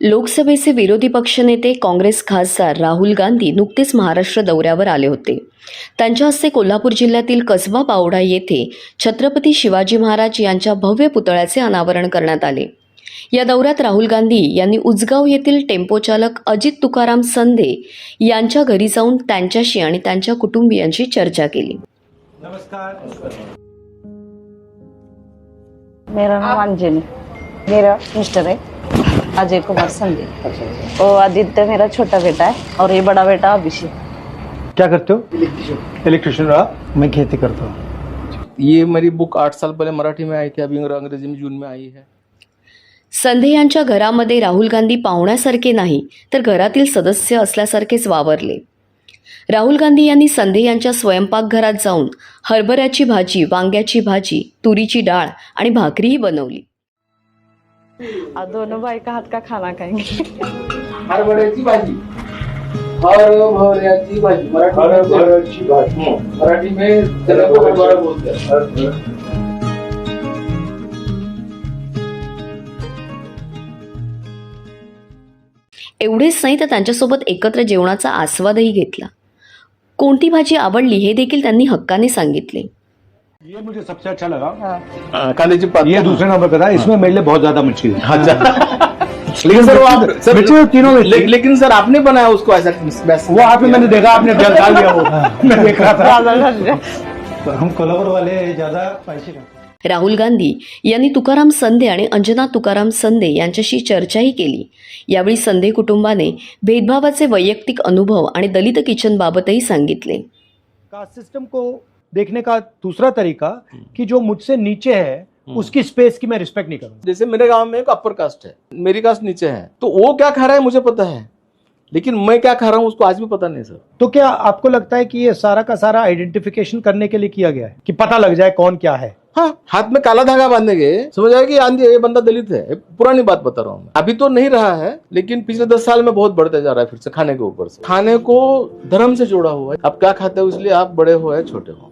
लोकसभेचे विरोधी पक्षनेते काँग्रेस खासदार राहुल गांधी नुकतेच महाराष्ट्र दौऱ्यावर आले होते. त्यांच्या हस्ते कोल्हापूर जिल्ह्यातील कसबा पावडा येथे छत्रपती शिवाजी महाराज यांच्या भव्य पुतळ्याचे अनावरण करण्यात आले. या दौऱ्यात राहुल गांधी यांनी उजगाव येथील टेम्पो चालक अजित तुकाराम संधे यांच्या घरी जाऊन त्यांच्याशी आणि त्यांच्या कुटुंबियांशी चर्चा केली. नमस्कार. मेरा नाम अंजलि. मेरा मिस्टर है अजय कुमार संधे और आदित्य मेरा छोटा बेटा है और ये बड़ा बेटा अभिषेक. क्या करते हो? इलेक्ट्रिशियन रहा? मैं खेती करता हूँ। ये मेरी बुक आठ साल पहले मराठी में आई थी अभी अंग्रेजी में जून में आई है। संधे यांच्या घरामध्ये राहुल गांधी पाहुण्यासारखे नाही तर घरातील सदस्य असल्यासारखेच वावरले. राहुल गांधी यांनी संधे यांच्या स्वयंपाकघरात जाऊन हरभऱ्याची भाजी वांग्याची भाजी तुरीची डाळ आणि भाकरीही बनवली. दोनों भाई का हाथ का खाना खाएंगे हरभऱ्याची भाजी. हरभऱ्याची भाजी. मराठी में मराठी में त्याला को हरभरा बोलते हैं एवढेच नाही तर त्यांच्यासोबत एकत्र जेवणाचा आस्वादही घेतला. कोणती भाजी आवडली हे देखील त्यांनी हक्काने सांगितले. ये मुझे सबसे अच्छा लगा। हाँ। कांद्याची पात ये दूसरे नंबर पे था इसमें मेरे लिए बहुत ज्यादा है। लेकिन सर वो आप सर तीनों ले, लेकिन सर आपने बनाया उसको ऐसा वैसा वो आप मैंने देखा आपने डाल दिया वो। मैं देख रहा था। हम कोल्हापुर वाले ज्यादा हैं। राहुल गांधी यांनी तुकाराम संधे आणि अंजना तुकाराम संधे यांच्याशी चर्चाही केली. यावेळी संधे कुटुंबाने भेदभावाचे वैयक्तिक अनुभव आणि दलित किचनबाबतही सांगितले. कास्ट सिस्टम को देखने का दूसरा तरीका कि जो मुझसे नीचे है उसकी स्पेस की मैं रिस्पेक्ट नहीं करूँ जैसे मेरे गाँव में एक अपर कास्ट है मेरी कास्ट नीचे है तो वो क्या खा रहा है मुझे पता है लेकिन मैं क्या खा रहा हूँ उसको आज भी पता नहीं सर। तो क्या आपको लगता है कि ये सारा का सारा आइडेंटिफिकेशन करने के लिए किया गया है कि पता लग जाए कौन क्या है? हाँ हाथ में काला धागा बांधने गए समझ आएगा कि आंधी ये बंदा दलित है पुरानी बात बता रहा हूँ अभी तो नहीं रहा है लेकिन पिछले दस साल में बहुत बढ़ता जा रहा है फिर से खाने के ऊपर से। खाने को धर्म से जोड़ा हुआ है। आप क्या खाते हो इसलिए आप बड़े हो या छोटे हो?